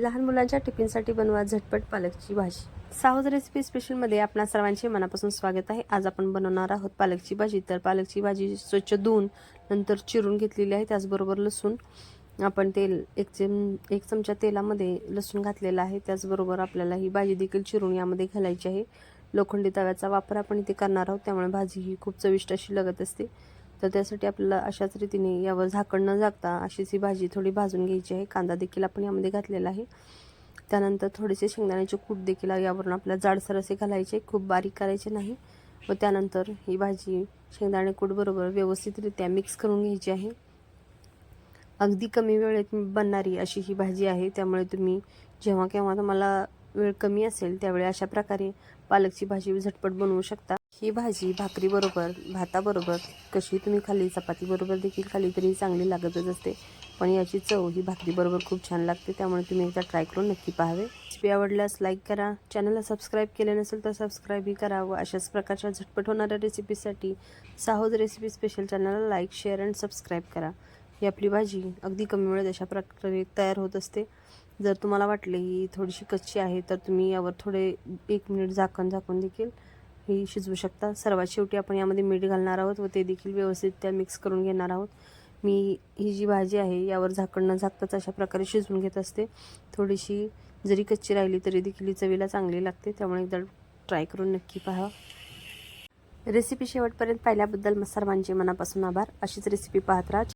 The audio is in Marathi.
लहान मुलांच्या टिफिनसाठी बनवा झटपट पालकची भाजी. साहूज रेसिपी स्पेशलमध्ये आपणा सर्वांचे मनापासून स्वागत आहे. आज आपण बनवणार आहोत पालकची भाजी. तर पालकची भाजी स्वच्छ धुवून नंतर चिरून घेतलेली आहे. त्याचबरोबर लसूण आपण तेल एक चम एक चमचा तेलामध्ये लसूण घातलेला आहे. त्याचबरोबर आपल्याला ही भाजी देखील चिरून यामध्ये घालायची आहे. लोखंडी तव्याचा वापर आपण इथे करणार आहोत. त्यामुळे भाजी ही खूप चविष्ट अशी लगत असते. तर त्यासाठी आपल्याला अशाच रीतीने यावर झाकण न झाकता अशीच ही भाजी थोडी भाजून घ्यायची आहे. कांदा देखील आपण यामध्ये घातलेला आहे. त्यानंतर थोडेसे शेंगदाण्याचे कूट देखील यावरून आपल्याला जाडसर असे घालायचे. खूप बारीक करायचे नाही. व त्यानंतर ही भाजी शेंगदाणे कूटबरोबर व्यवस्थितरित्या मिक्स करून घ्यायची आहे. अगदी कमी वेळेत बनणारी अशी ही भाजी आहे. त्यामुळे तुम्ही जेव्हा केव्हा तुम्हाला वेळ कमी असेल त्यावेळी अशा प्रकारे पालकची भाजी झटपट बनवू शकता. ही भाजी भाकरीबरोबर भाताबरोबर कशी तुम्ही खाल्ली चपातीबरोबर देखील खाली तरी चांगली लागतच असते. पण याची चव ही भाकरीबरोबर खूप छान लागते त्यामुळे तुम्ही एकदा ट्राय करून नक्की पाहावे. रेसिपी आवडल्यास लाईक करा चॅनलला सबस्क्राईब केले नसेल तर सबस्क्राईबही करा व अशाच प्रकारच्या झटपट होणाऱ्या रेसिपीसाठी साहोज रेसिपी स्पेशल चॅनलला लाईक शेअर अँड सबस्क्राईब करा. ही आपली भाजी अगदी कमी वेळेत अशा प्रकारे तयार होत असते. जर तुम्हाला वाटले ही थोडीशी कच्ची आहे तर तुम्ही यावर थोडे एक मिनिट झाकण झाकून देखील ही शिजवू शकता. सर्वात शेवटी आपण यामध्ये मीठ घालणार आहोत व ते देखील व्यवस्थित त्या मिक्स करून घेणार आहोत. मी ही जी भाजी आहे यावर झाकण न झाकताच अशा प्रकारे शिजवून घेत असते. थोडीशी जरी कच्ची राहिली तरी देखील ही चवीला चांगली लागते. त्यामुळे एकदा ट्राय करून नक्की पहा. रेसिपी शेवटपर्यंत पाहिल्याबद्दल सर्वांचे मनापासून आभार. अशीच रेसिपी पाहत राहा.